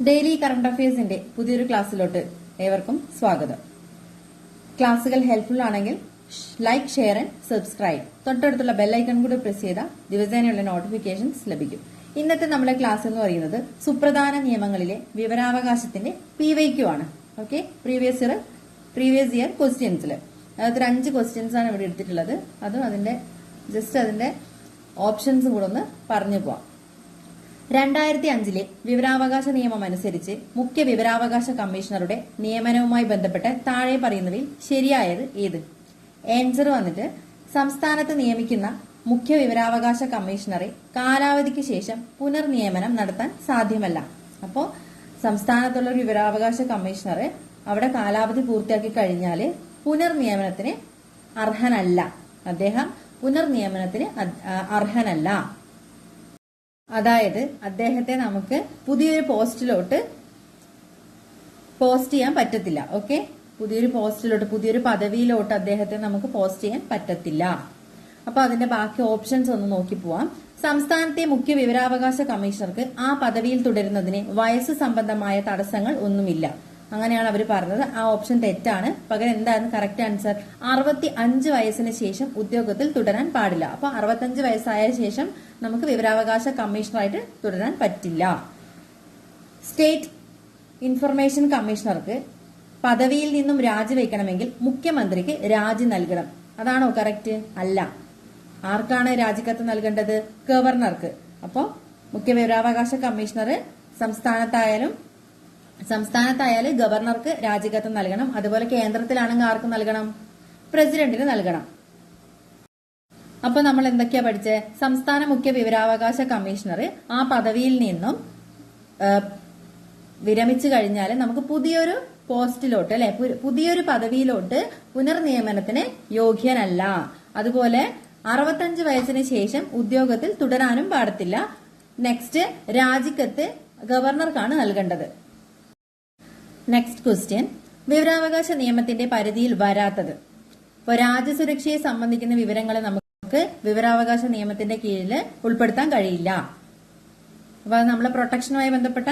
Daily current അഫയേഴ്സിന്റെ പുതിയൊരു ക്ലാസ്സിലോട്ട് ഏവർക്കും സ്വാഗതം. ക്ലാസ്സുകൾ ഹെൽപ്ഫുൾ ആണെങ്കിൽ ലൈക്ക് ഷെയർ ആൻഡ് സബ്സ്ക്രൈബ് തൊട്ടടുത്തുള്ള ബെല്ലൈക്കൺ കൂടി പ്രസ് ചെയ്താൽ ദിവസേനയുള്ള നോട്ടിഫിക്കേഷൻസ് ലഭിക്കും. ഇന്നത്തെ നമ്മുടെ ക്ലാസ് എന്ന് പറയുന്നത് സുപ്രധാന നിയമങ്ങളിലെ വിവരാവകാശത്തിന്റെ പി വൈക്യു ആണ്. Okay previous year previous year ക്വസ്റ്റ്യൻസിൽ അതായത് അഞ്ച് ക്വസ്റ്റ്യൻസ് ആണ് ഇവിടെ എടുത്തിട്ടുള്ളത്. അതും അതിന്റെ ജസ്റ്റ് അതിന്റെ ഓപ്ഷൻസും കൂടെ ഒന്ന് പറഞ്ഞു പോവാം. രണ്ടായിരത്തി അഞ്ചിലെ വിവരാവകാശ നിയമം അനുസരിച്ച് മുഖ്യ വിവരാവകാശ കമ്മീഷണറുടെ നിയമനവുമായി ബന്ധപ്പെട്ട് താഴെ പറയുന്നവയിൽ ശരിയായത് ഏത്? ആൻസർ വന്നിട്ട് സംസ്ഥാനത്ത് നിയമിക്കുന്ന മുഖ്യ വിവരാവകാശ കമ്മീഷണറെ കാലാവധിക്ക് ശേഷം പുനർനിയമനം നടത്താൻ സാധ്യമല്ല. അപ്പോൾ സംസ്ഥാനത്തുള്ള ഒരു വിവരാവകാശ കമ്മീഷണർ അവിടെ കാലാവധി പൂർത്തിയാക്കി കഴിഞ്ഞാൽ പുനർനിയമനത്തിന് അർഹനല്ല. അദ്ദേഹം പുനർനിയമനത്തിന് അർഹനല്ല. അതായത് അദ്ദേഹത്തെ നമുക്ക് പുതിയൊരു പോസ്റ്റിലോട്ട് പോസ്റ്റ് ചെയ്യാൻ പറ്റത്തില്ല ഓക്കെ പുതിയൊരു പോസ്റ്റിലോട്ട് പുതിയൊരു പദവിയിലോട്ട് അദ്ദേഹത്തെ നമുക്ക് പോസ്റ്റ് ചെയ്യാൻ പറ്റത്തില്ല. അപ്പൊ അതിന്റെ ബാക്കി ഓപ്ഷൻസ് ഒന്ന് നോക്കി പോവാം. സംസ്ഥാനത്തെ മുഖ്യ വിവരാവകാശ കമ്മീഷണർക്ക് ആ പദവിയിൽ തുടരുന്നതിന് വയസ്സ് സംബന്ധമായ തടസ്സങ്ങൾ ഒന്നുമില്ല. അങ്ങനെയാണ് അവർ പറഞ്ഞത്. ആ ഓപ്ഷൻ തെറ്റാണ്. പകരം എന്തായിരുന്നു? കറക്റ്റ് ആൻസർ അറുപത്തി അഞ്ച് വയസ്സിന് ശേഷം ഉദ്യോഗത്തിൽ തുടരാൻ പാടില്ല. അപ്പൊ അറുപത്തഞ്ച് വയസ്സായ ശേഷം നമുക്ക് വിവരാവകാശ കമ്മീഷണറായിട്ട് തുടരാൻ പറ്റില്ല. സ്റ്റേറ്റ് ഇൻഫർമേഷൻ കമ്മീഷണർക്ക് പദവിയിൽ നിന്നും രാജിവെക്കണമെങ്കിൽ മുഖ്യമന്ത്രിക്ക് രാജി നൽകണം. അതാണോ കറക്റ്റ് അല്ല. ആർക്കാണ് രാജിക്കത്ത് നൽകേണ്ടത്? ഗവർണർക്ക്. അപ്പോൾ മുഖ്യ വിവരാവകാശ കമ്മീഷണർ സംസ്ഥാനത്തായാലും സംസ്ഥാനത്തായാലും ഗവർണർക്ക് രാജിക്കത്ത് നൽകണം. അതുപോലെ കേന്ദ്രത്തിലാണെങ്കിൽ ആർക്ക് നൽകണം? പ്രസിഡന്റിന് നൽകണം. അപ്പൊ നമ്മൾ എന്തൊക്കെയാ പഠിച്ചത് സംസ്ഥാന മുഖ്യ വിവരാവകാശ കമ്മീഷണർ ആ പദവിയിൽ നിന്നും വിരമിച്ചു കഴിഞ്ഞാൽ നമുക്ക് പുതിയൊരു പോസ്റ്റിലോട്ട് അല്ലെ? പുതിയൊരു പദവിയിലോട്ട് പുനർനിയമനത്തിന് യോഗ്യനല്ല. അതുപോലെ അറുപത്തഞ്ച് വയസ്സിന് ശേഷം ഉദ്യോഗത്തിൽ തുടരാനും പാടത്തില്ല. നെക്സ്റ്റ് രാജിക്കത്ത് ഗവർണർക്കാണ് നൽകേണ്ടത്. നെക്സ്റ്റ് ക്വസ്റ്റ്യൻ വിവരാവകാശ നിയമത്തിന്റെ പരിധിയിൽ വരാത്തത്. ഇപ്പോൾ രാജ്യസുരക്ഷയെ സംബന്ധിക്കുന്ന വിവരങ്ങൾ നമുക്ക് വിവരാവകാശ നിയമത്തിന്റെ കീഴിൽ ഉൾപ്പെടുത്താൻ കഴിയില്ല. അപ്പൊ അത് നമ്മളെ പ്രൊട്ടക്ഷനുമായി ബന്ധപ്പെട്ട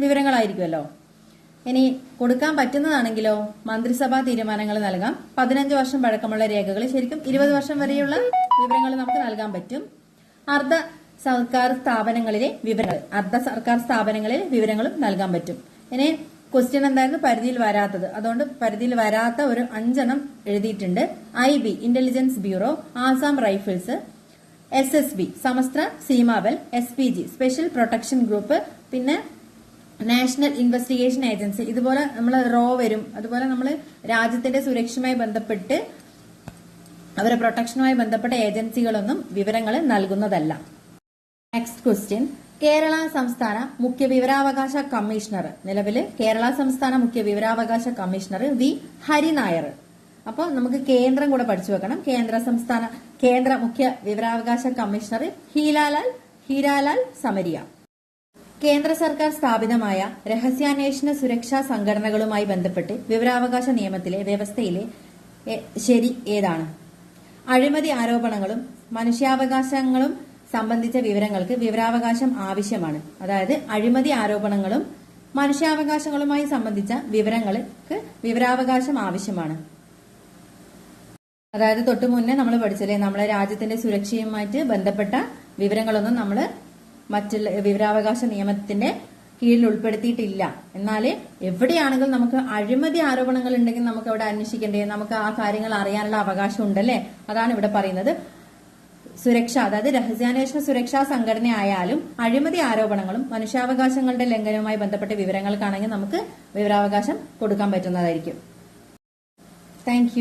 വിവരങ്ങളായിരിക്കുമല്ലോ. ഇനി കൊടുക്കാൻ പറ്റുന്നതാണെങ്കിലോ മന്ത്രിസഭാ തീരുമാനങ്ങൾ നൽകാം. പതിനഞ്ച് വർഷം പഴക്കമുള്ള രേഖകൾ ശരിക്കും ഇരുപത് വർഷം വരെയുള്ള വിവരങ്ങൾ നമുക്ക് നൽകാൻ പറ്റും. അർദ്ധ സർക്കാർ സ്ഥാപനങ്ങളിലെ വിവരങ്ങൾ അർദ്ധ സർക്കാർ സ്ഥാപനങ്ങളിലെ വിവരങ്ങളും നൽകാൻ പറ്റും. ഇനി ക്വസ്റ്റ്യൻ എന്തായിരുന്നു? പരിധിയിൽ വരാത്തത്. അതുകൊണ്ട് പരിധിയിൽ വരാത്ത ഒരു അഞ്ചെണ്ണം എഴുതിയിട്ടുണ്ട്. I B intelligence bureau Assam rifles S S B Sashastra Seema Bal S P G special protection group പിന്നെ നാഷണൽ ഇൻവെസ്റ്റിഗേഷൻ ഏജൻസി ഇതുപോലെ നമ്മൾ റോ വരും. അതുപോലെ നമ്മൾ രാജ്യത്തിന്റെ സുരക്ഷയുമായി ബന്ധപ്പെട്ട് അവരെ പ്രൊട്ടക്ഷനുമായി ബന്ധപ്പെട്ട ഏജൻസികളൊന്നും വിവരങ്ങൾ നൽകുന്നതല്ല. നെക്സ്റ്റ് ക്വസ്റ്റ്യൻ കേരള സംസ്ഥാന മുഖ്യ വിവരാവകാശ കമ്മീഷണർ. നിലവിൽ കേരള സംസ്ഥാന മുഖ്യ വിവരാവകാശ കമ്മീഷണർ വി ഹരിനായർ. അപ്പോൾ നമുക്ക് കേന്ദ്രം കൂടെ പഠിച്ചു വെക്കണം. കേന്ദ്ര സംസ്ഥാന കേന്ദ്ര മുഖ്യ വിവരാവകാശ കമ്മീഷണർ ഹീലാലാൽ ഹീരാലാൽ സമരിയ. കേന്ദ്ര സർക്കാർ സ്ഥാപിതമായ രഹസ്യാന്വേഷണ സുരക്ഷാ സംഘടനകളുമായി ബന്ധപ്പെട്ട് വിവരാവകാശ നിയമത്തിലെ വ്യവസ്ഥയിലെ ശരി ഏതാണ്? അഴിമതി ആരോപണങ്ങളും മനുഷ്യാവകാശങ്ങളും സംബന്ധിച്ച വിവരങ്ങൾക്ക് വിവരാവകാശം ആവശ്യമാണ്. അതായത് അഴിമതി ആരോപണങ്ങളും മനുഷ്യാവകാശങ്ങളുമായി സംബന്ധിച്ച വിവരങ്ങൾക്ക് വിവരാവകാശം ആവശ്യമാണ്. അതായത് തൊട്ടു മുന്നേ നമ്മൾ പഠിച്ചല്ലേ നമ്മളെ രാജ്യത്തിന്റെ സുരക്ഷയുമായിട്ട് ബന്ധപ്പെട്ട വിവരങ്ങളൊന്നും നമ്മൾ മറ്റുള്ള വിവരാവകാശ നിയമത്തിന്റെ കീഴിൽ ഉൾപ്പെടുത്തിയിട്ടില്ല. എന്നാൽ എവിടെയാണെങ്കിലും നമുക്ക് അഴിമതി ആരോപണങ്ങൾ ഉണ്ടെങ്കിൽ നമുക്ക് അവിടെ അന്വേഷിക്കേണ്ടേ നമുക്ക് ആ കാര്യങ്ങൾ അറിയാനുള്ള അവകാശം ഉണ്ടല്ലേ? അതാണ് ഇവിടെ പറയുന്നത്. സുരക്ഷ അതായത് രഹസ്യാന്വേഷണ സുരക്ഷാ സംഘടന ആയാലും അഴിമതി ആരോപണങ്ങളും മനുഷ്യാവകാശങ്ങളുടെ ലംഘനവുമായി ബന്ധപ്പെട്ട വിവരങ്ങൾക്കാണെങ്കിൽ നമുക്ക് വിവരാവകാശം കൊടുക്കാൻ പറ്റുന്നതായിരിക്കും. താങ്ക്